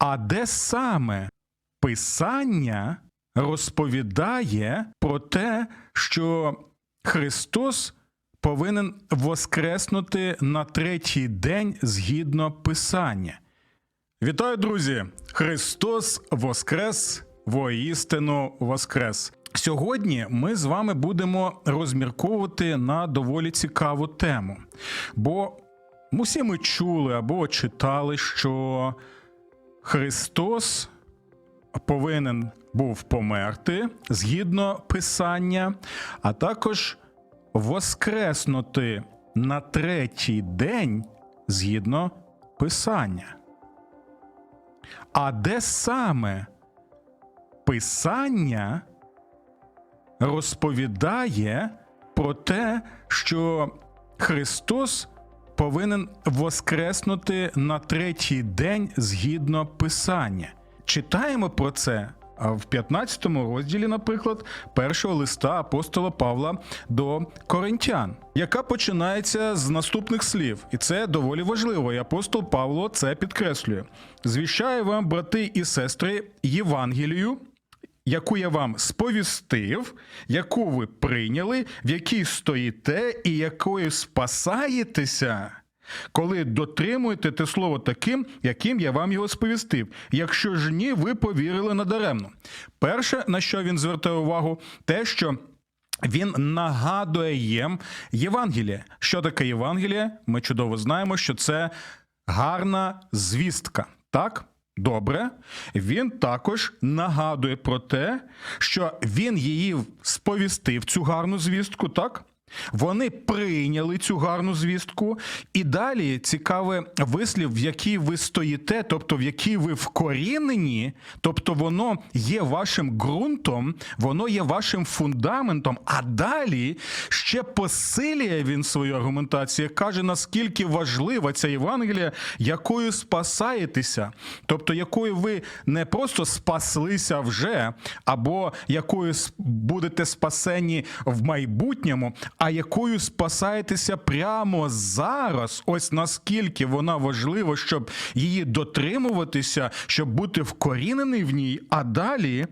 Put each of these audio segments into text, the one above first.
А де саме Писання розповідає про те, що Христос повинен воскреснути на третій день згідно Писання? Вітаю, друзі! Христос Воскрес, воістину Воскрес. Сьогодні ми з вами будемо розмірковувати на доволі цікаву тему. Бо усі ми чули або читали, що Христос повинен був померти згідно Писання, а також воскреснути на третій день згідно Писання. А де саме Писання розповідає про те, що Христос повинен воскреснути на третій день згідно Писання? Читаємо про це в 15 розділі, наприклад, першого листа апостола Павла до Коринтян, яка починається з наступних слів, і це доволі важливо. І апостол Павло це підкреслює: звіщаю вам, брати і сестри, Євангелію. Яку я вам сповістив, яку ви прийняли, в якій стоїте і якою спасаєтеся, коли дотримуєте те слово таким, яким я вам його сповістив. Якщо ж ні, ви повірили надаремно. Перше, на що він звертає увагу, те, що він нагадує їм Євангеліє. Що таке Євангеліє? Ми чудово знаємо, що це гарна звістка. Так? Добре, він також нагадує про те, що він її сповістив цю гарну звістку, так? Вони прийняли цю гарну звістку, і далі цікавий вислів, в якій ви стоїте, тобто в якій ви вкорінені, тобто воно є вашим ґрунтом, воно є вашим фундаментом. А далі ще посилює він свою аргументацію, каже, наскільки важлива ця Євангелія, якою спасаєтеся, тобто якою ви не просто спаслися вже, або якою будете спасені в майбутньому а якою спасаєтеся прямо зараз. Ось наскільки вона важлива, щоб її дотримуватися, щоб бути вкорінений в ній, а далі.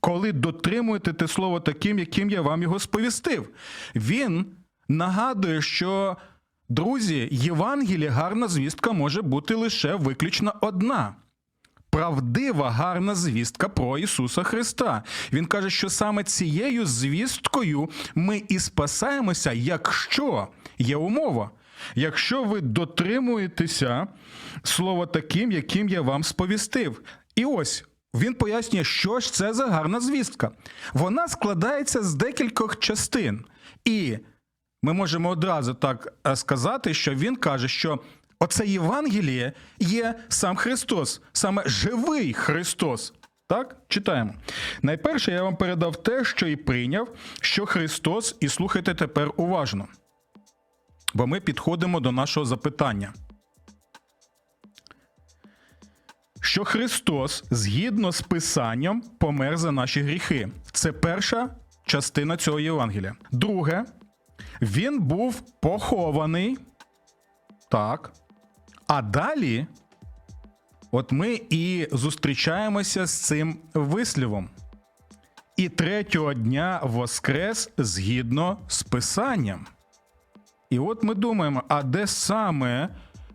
Коли дотримуєте те слово таким, яким я вам його сповістив, він нагадує, що друзі, Євангелія гарна звістка може бути лише виключно одна правдива гарна звістка про Ісуса Христа. Він каже, що саме цією звісткою ми і спасаємося, якщо є умова. Якщо ви дотримуєтеся слова таким, яким я вам сповістив. І ось він пояснює, що ж це за гарна звістка. Вона складається з декількох частин. І ми можемо одразу так е, сказати, що він каже, що Оце Євангеліє є сам Христос, саме живий Христос. Так, читаємо. Найперше я вам передав те, що і прийняв, що Христос, і слухайте тепер уважно. Бо ми підходимо до нашого запитання. Що Христос, згідно з Писанням, помер за наші гріхи. Це перша частина цього Євангелія. Друге, він був похований. Так. А далі, от ми і зустрічаємося з цим вислівом. І третього дня воскрес згідно з Писанням. І от ми думаємо, а де саме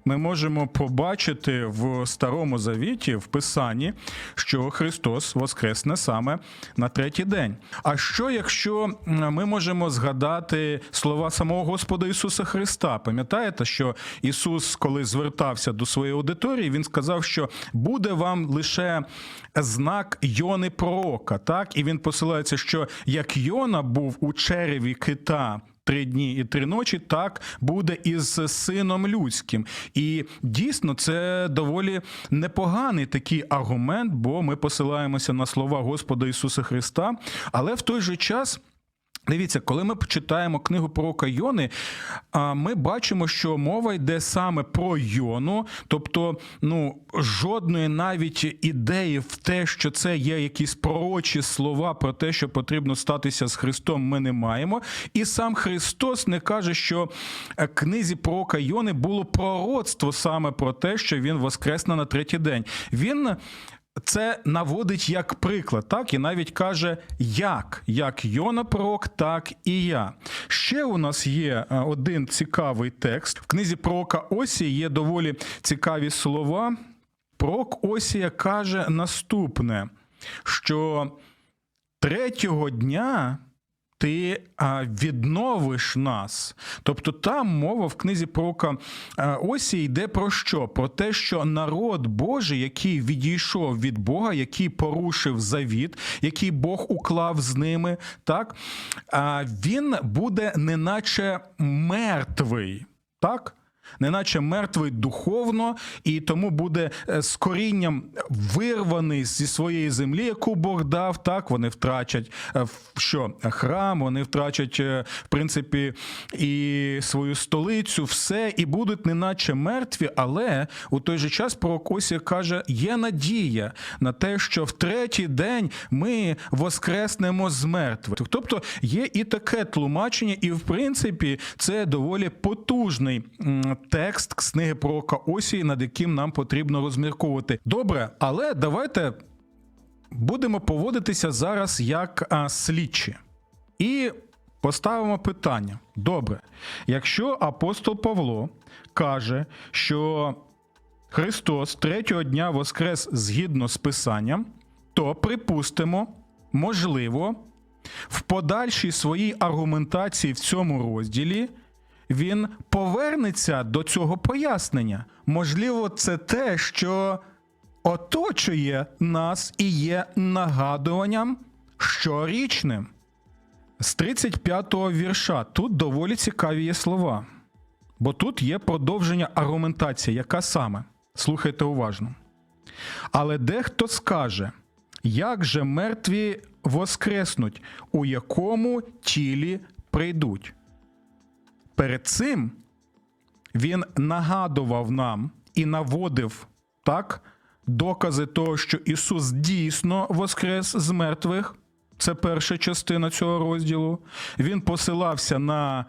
ми можемо побачити в Старому Завіті, в Писанні, що Христос воскресне саме на третій день. А що, якщо ми можемо згадати слова самого Господа Ісуса Христа? Пам'ятаєте, що Ісус, коли звертався до своєї аудиторії, Він сказав, що буде вам лише знак Йони Пророка, так? І він посилається, що як Йона був у череві кита три дні і три ночі, так буде із сином людським. І дійсно це доволі непоганий такий аргумент, бо ми посилаємося на слова Господа Ісуса Христа, але в той же час. Дивіться, коли ми читаємо книгу пророка Йони, ми бачимо, що мова йде саме про Йону, тобто ну, жодної навіть ідеї в те, що це є якісь пророчі слова про те, що потрібно статися з Христом, ми не маємо. І сам Христос не каже, що е, книзі пророка Йони було пророцтво саме про те, що він воскресне на третій день. Він це наводить як приклад, так і навіть каже, як як Йона пророк, так і я. Ще у нас є е, один цікавий текст в книзі пророка Осії є доволі цікаві слова. Пророк Осія каже наступне: що третього дня ти відновиш нас. Тобто там мова в книзі пророка Осі йде про що? Про те, що народ Божий, який відійшов від Бога, який порушив завіт, який Бог уклав з ними, так, він буде неначе мертвий. Так? Неначе мертвий духовно, і тому буде е, з корінням вирваний зі своєї землі, яку Бог дав. Так вони втрачать е, що храм, вони втрачать е, в принципі і свою столицю, все, і будуть неначе мертві. Але у той же час пророк Осія каже: є надія на те, що в третій день ми воскреснемо з мертвих. Тобто є і таке тлумачення, і в принципі це доволі потужний текст книги пророка Осії, над яким нам потрібно розмірковувати. Добре, але давайте будемо поводитися зараз як а, слідчі. І поставимо питання: добре, якщо апостол Павло каже, що Христос третього дня воскрес згідно з Писанням, то припустимо, можливо, в подальшій своїй аргументації в цьому розділі він повернеться до цього пояснення. Можливо, це те, що оточує нас і є нагадуванням щорічним. З 35-го вірша тут доволі цікаві є слова. Бо тут є продовження аргументації, яка саме. Слухайте уважно. Але дехто скаже, як же мертві воскреснуть, у якому тілі прийдуть. Перед цим він нагадував нам і наводив так докази того, що Ісус дійсно воскрес з мертвих. Це перша частина цього розділу. Він посилався на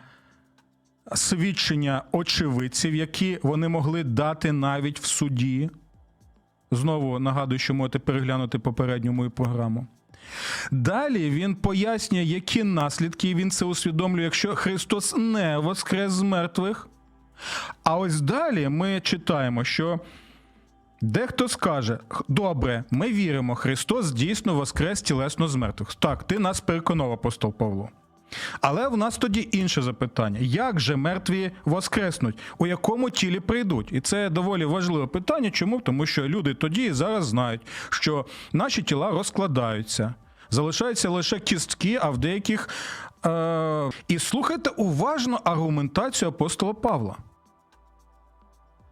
свідчення очевидців, які вони могли дати навіть в суді. Знову нагадую, що можете переглянути попередню мою програму. Далі він пояснює, які наслідки, він це усвідомлює, якщо Христос не воскрес з мертвих. А ось далі ми читаємо, що дехто скаже: добре, ми віримо, Христос дійсно воскрес тілесно з мертвих. Так, ти нас переконав, апостол Павло. Але в нас тоді інше запитання: як же мертві воскреснуть, у якому тілі прийдуть? І це доволі важливе питання. Чому? Тому що люди тоді і зараз знають, що наші тіла розкладаються, залишаються лише кістки, а в деяких. Е- і слухайте уважно аргументацію апостола Павла.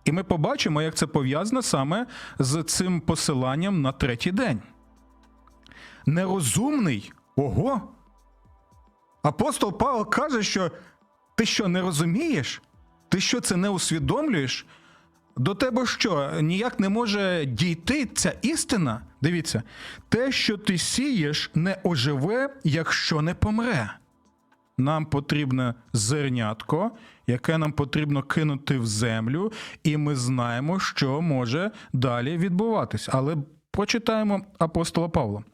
І ми побачимо, як це пов'язано саме з цим посиланням на третій день. Нерозумний. Ого! Апостол Павло каже, що ти що не розумієш? Ти що це не усвідомлюєш? До тебе що, ніяк не може дійти ця істина? Дивіться, те, що ти сієш, не оживе, якщо не помре. Нам потрібне зернятко, яке нам потрібно кинути в землю, і ми знаємо, що може далі відбуватись. Але прочитаємо апостола Павла.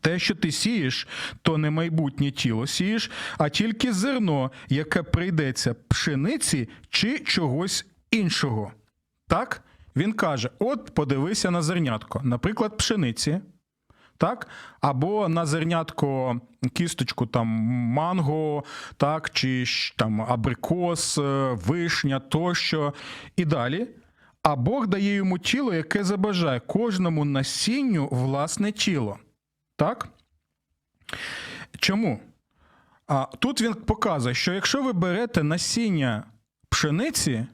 Те, що ти сієш, то не майбутнє тіло сієш, а тільки зерно, яке прийдеться пшениці чи чогось іншого. Так? Він каже: от подивися на зернятко, наприклад, пшениці. Так? Або на зернятко кісточку там манго, так, чи там абрикос, е, вишня тощо. І далі. А Бог дає йому тіло, яке забажає кожному насінню власне тіло. Так? Чому? А тут він показує, що якщо ви берете насіння пшениці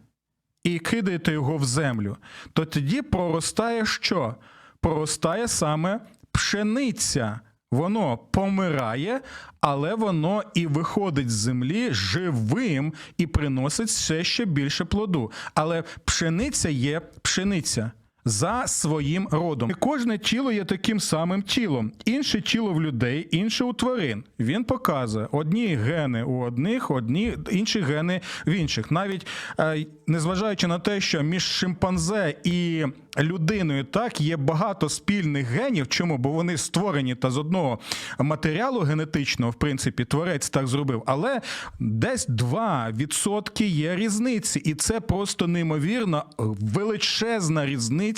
і кидаєте його в землю, то тоді проростає що? Проростає саме пшениця Воно помирає, але воно і виходить з землі живим і приносить все ще більше плоду. Але пшениця є пшениця. За своїм родом. І кожне тіло є таким самим тілом. Інше тіло в людей, інше у тварин. Він показує одні гени у одних, одні інші гени в інших. Навіть е, незважаючи на те, що між шимпанзе і людиною так є багато спільних генів. Чому? Бо вони створені та з одного матеріалу генетичного, в принципі, творець так зробив. Але десь 2% є різниці, і це просто неймовірно величезна різниця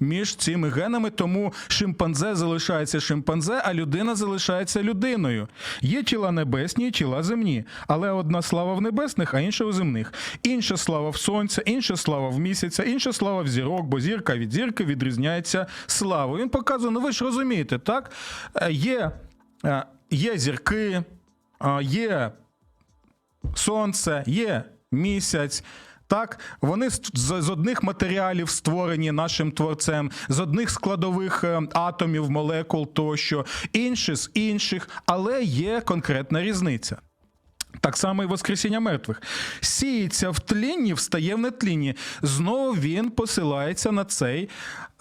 між цими генами. Тому шимпанзе залишається шимпанзе, а людина залишається людиною. Є тіла небесні, є тіла земні, але одна слава в небесних, а інша у земних. Інша слава в сонця, інша слава в місяця, інша слава в зірок, бо зірка від зірки відрізняється славою. Він показує, ну ви ж розумієте, так? Е, Є, е, є зірки, е, є сонце, є місяць. Так, вони з, з одних матеріалів створені нашим творцем, з одних складових е, атомів, молекул тощо, інші з інших, але є конкретна різниця. Так само і Воскресіння мертвих. Сіється в тлінні, встає в нетлінні. Знову він посилається на цей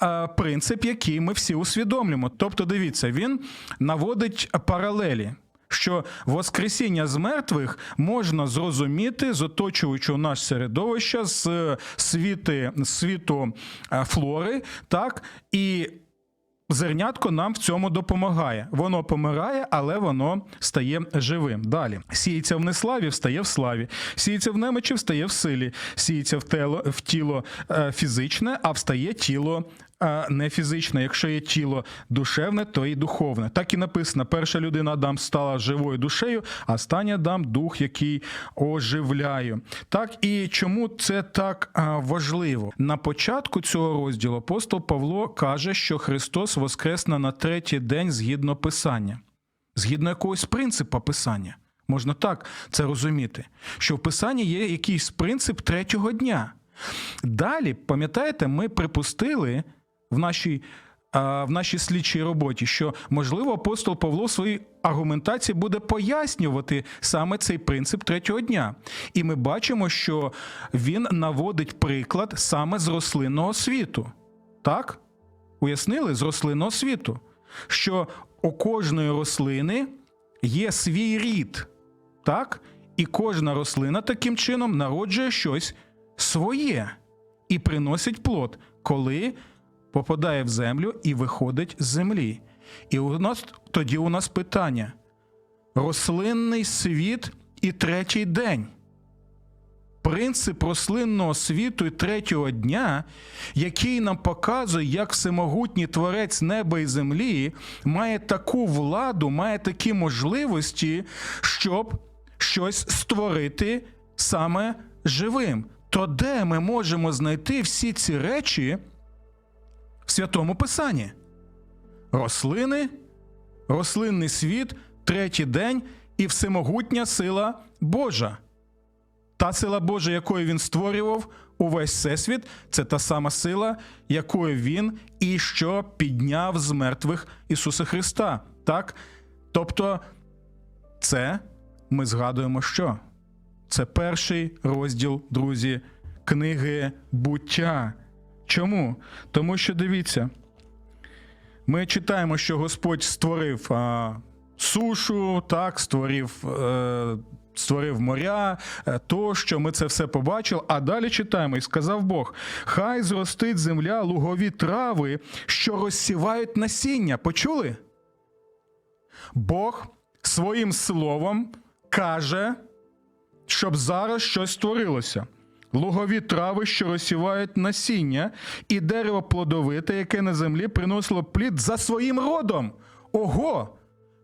е, принцип, який ми всі усвідомлюємо. Тобто, дивіться, він наводить паралелі. Що Воскресіння з мертвих можна зрозуміти з оточуючого наш середовища, з світи, світу е, флори, так, і Зернятко нам в цьому допомагає. Воно помирає, але воно стає живим. Далі сіється в неславі, встає в славі. Сіється в немочі, встає в силі. Сіється в тело в тіло е, фізичне, а встає тіло е, не фізичне. Якщо є тіло душевне, то і духовне. Так і написано: перша людина Адам стала живою душею, а останній Адам дух, який оживляє. Так і чому це так важливо? На початку цього розділу апостол Павло каже, що Христос воскресне на третій день згідно Писання, згідно якогось принципу Писання. Можна так це розуміти, що в Писанні є якийсь принцип третього дня. Далі, пам'ятаєте, ми припустили в нашій, в нашій слідчій роботі, що, можливо, апостол Павло в своїй аргументації буде пояснювати саме цей принцип третього дня. І ми бачимо, що він наводить приклад саме з рослинного світу. Так? Уяснили з рослинного світу, що у кожної рослини є свій рід, так? І кожна рослина таким чином народжує щось своє і приносить плод, коли попадає в землю і виходить з землі. І у нас тоді у нас питання: рослинний світ і третій день. Принцип рослинного світу і третього дня, який нам показує, як всемогутній творець неба і землі має таку владу, має такі можливості, щоб щось створити саме живим. То де ми можемо знайти всі ці речі в святому Писанні? Рослини, рослинний світ, третій день і всемогутня сила Божа. Та сила Божа, якою він створював увесь всесвіт, це та сама сила, якою він і що підняв з мертвих Ісуса Христа. Так? Тобто, це ми згадуємо, що це перший розділ, друзі, книги буття. Чому? Тому що дивіться, ми читаємо, що Господь створив а, сушу, так, створив. Е, Створив моря, е, тощо ми це все побачили. А далі читаємо, і сказав Бог: Хай зростить земля лугові трави, що розсівають насіння. Почули? Бог своїм словом каже, щоб зараз щось створилося. Лугові трави, що розсівають насіння, і дерево плодовите, яке на землі приносило плід за своїм родом. Ого!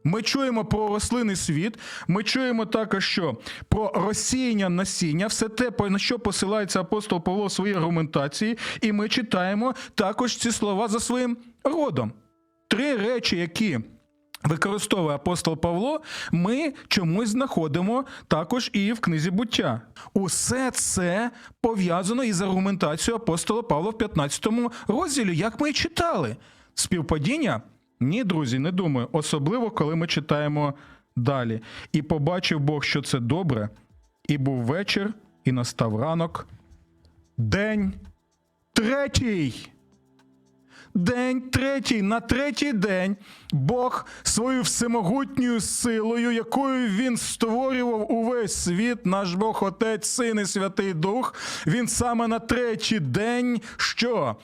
Ми чуємо про рослинний світ, ми чуємо також, що про розсіяння насіння, все те, на що посилається апостол Павло в своїй аргументації, і ми читаємо також ці слова за своїм родом. Три речі, які використовує апостол Павло, ми чомусь знаходимо також і в книзі буття. Усе це пов'язано із аргументацією апостола Павла в 15 розділі, як ми і читали. Співпадіння Ні, друзі, не думаю. Особливо, коли ми читаємо далі. І побачив Бог, що це добре, і був вечір, і настав ранок. День третій. День третій. На третій день Бог свою всемогутньою силою, якою він створював увесь світ, наш Бог, Отець, Син і Святий Дух, він саме на третій день що?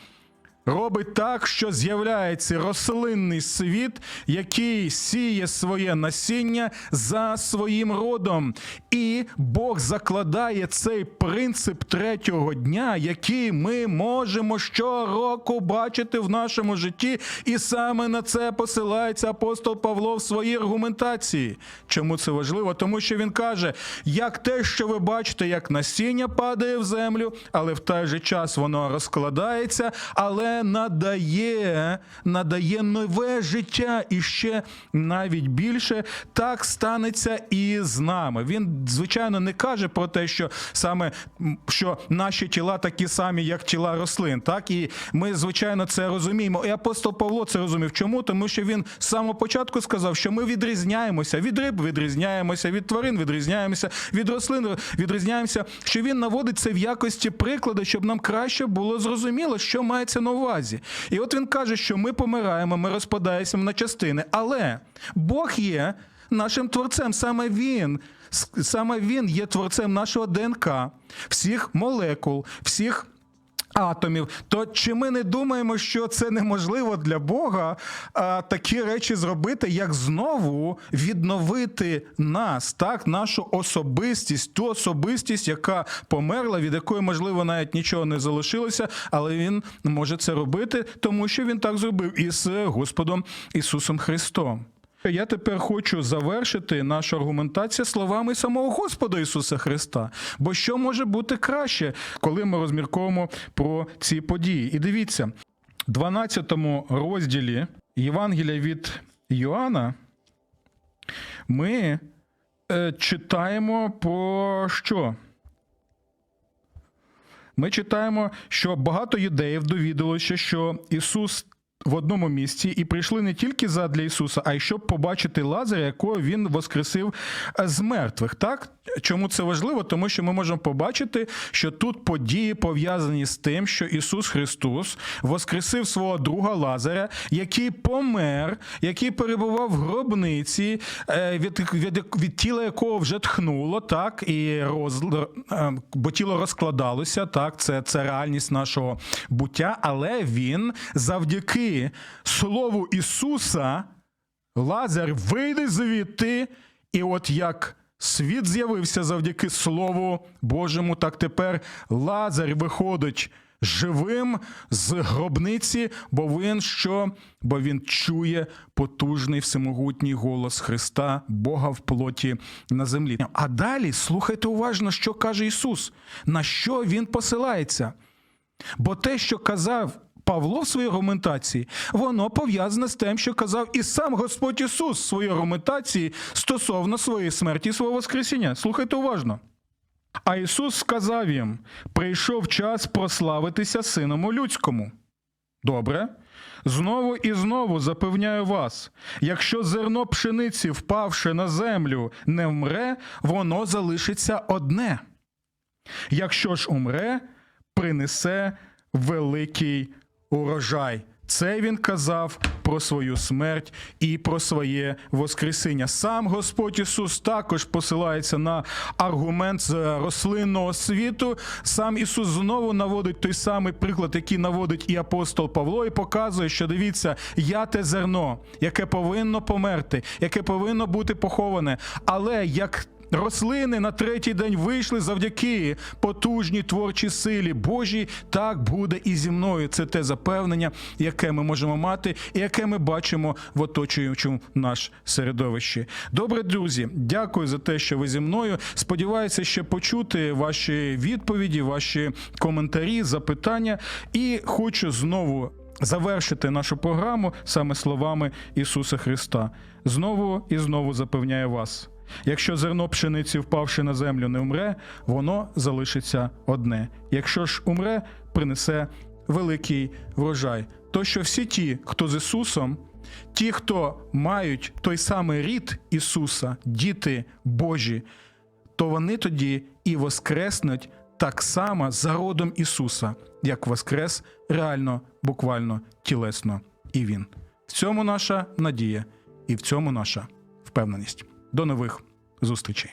Робить так, що з'являється рослинний світ, який сіє своє насіння за своїм родом. І Бог закладає цей принцип третього дня, який ми можемо щороку бачити в нашому житті. І саме на це посилається апостол Павло в своїй аргументації. Чому це важливо? Тому що він каже: як те, що ви бачите, як насіння падає в землю, але в той же час воно розкладається, але надає, надає нове життя і ще навіть більше так станеться і з нами. Він, звичайно, не каже про те, що саме що наші тіла такі самі, як тіла рослин. Так і ми, звичайно, це розуміємо. І апостол Павло це розумів. Чому? Тому що він з самого початку сказав, що ми відрізняємося від риб, відрізняємося від тварин, відрізняємося від рослин, відрізняємося. Що він наводить це в якості прикладу, щоб нам краще було зрозуміло, що мається на. І от він каже, що ми помираємо, ми розпадаємося на частини, але Бог є нашим творцем. Саме він, саме він є творцем нашого ДНК, всіх молекул, всіх. Атомів, то чи ми не думаємо, що це неможливо для Бога а, такі речі зробити, як знову відновити нас, так, нашу особистість, ту особистість, яка померла, від якої, можливо, навіть нічого не залишилося, але він може це робити, тому що він так зробив із Господом Ісусом Христом. Я тепер хочу завершити нашу аргументацію словами самого Господа Ісуса Христа. Бо що може бути краще, коли ми розмірковуємо про ці події? І дивіться, в 12 розділі Євангелія від Йоанна ми е, читаємо про що? Ми читаємо, що багато юдеїв довідалося, що Ісус в одному місці і прийшли не тільки задля Ісуса, а й щоб побачити Лазаря, якого він воскресив е, з мертвих. Так чому це важливо? Тому що ми можемо побачити, що тут події пов'язані з тим, що Ісус Христос воскресив свого друга Лазаря, який помер, який перебував в гробниці, е, від, від, від тіла якого вже тхнуло, так і роз, е, бо тіло розкладалося. Так, це, це реальність нашого буття, але він завдяки слову Ісуса. Лазар вийде звідти, і от як світ з'явився завдяки Слову Божому, так тепер Лазар виходить живим з гробниці, бо він що? Бо він чує потужний всемогутній голос Христа, Бога в плоті на землі. А далі слухайте уважно, що каже Ісус, на що Він посилається. Бо те, що казав Павло в своїй аргументації, воно пов'язане з тим, що казав і сам Господь Ісус в своїй аргументації стосовно своєї смерті і свого Воскресіння. Слухайте уважно. А Ісус сказав їм: прийшов час прославитися Синому Людському. Добре. Знову і знову запевняю вас: якщо зерно пшениці, впавши на землю, не вмре, воно залишиться одне. Якщо ж умре, принесе великий урожай. Це він казав про свою смерть і про своє Воскресіння. Сам Господь Ісус також посилається на аргумент з рослинного світу. Сам Ісус знову наводить той самий приклад, який наводить і апостол Павло, і показує, що дивіться, я те зерно, яке повинно померти, яке повинно бути поховане, але як Рослини на третій день вийшли завдяки потужній творчій силі Божій. Так буде і зі мною. Це те запевнення, яке ми можемо мати, і яке ми бачимо в оточуючому наш середовищі. Добре, друзі, дякую за те, що ви зі мною. Сподіваюся, ще почути ваші відповіді, ваші коментарі, запитання. І хочу знову. Завершити нашу програму саме словами Ісуса Христа. Знову і знову запевняю вас. Якщо зерно пшениці, впавши на землю, не умре, воно залишиться одне. Якщо ж умре, принесе великий врожай. То що всі ті, хто з Ісусом, Ті, хто мають той самий рід Ісуса, діти Божі, то вони тоді і воскреснуть так само за родом Ісуса, як воскрес реально, буквально, тілесно і Він. В цьому наша надія і в цьому наша впевненість. До нових зустрічей.